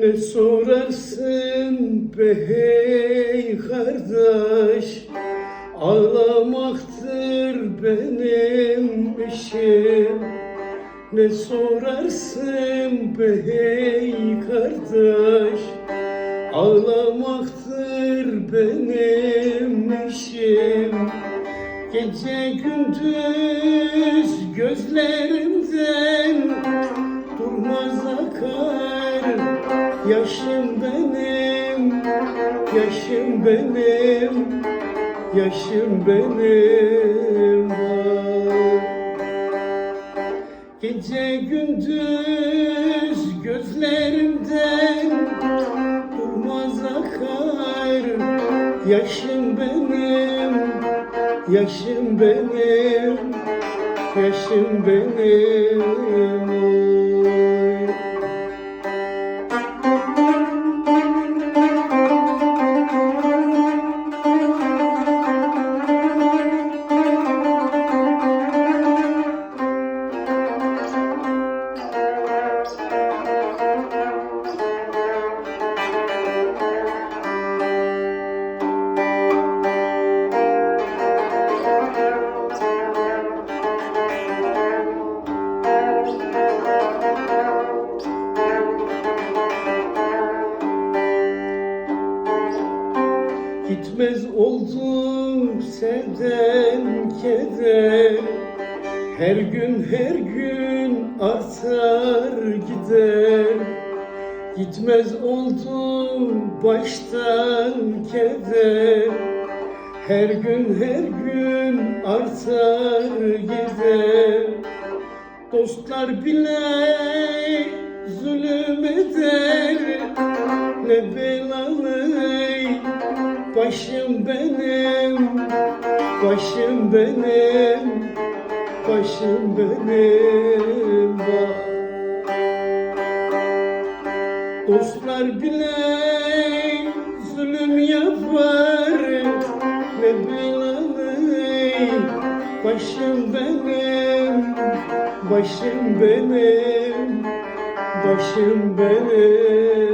Ne sorarsın be hey kardeş? Ağlamaktır benim işim. Ne sorarsın be hey kardeş? Ağlamaktır benim işim. Gece gündüz gözlerimden durmaz akar Yaşım benim, yaşım benim, yaşım benim var. Gece gündüz gözlerimden durmaz akar Yaşım benim, yaşım benim, yaşım benim Gitmez oldum sevden keder. Her gün her gün artar gider. Gitmez oldum baştan keder. Her gün her gün artar gider. Dostlar bile zulüm eder. Ne belalı Başım benim, başım benim, başım benim var. Dostlar bile zulüm yapar, ne belalı. Başım benim, başım benim, başım benim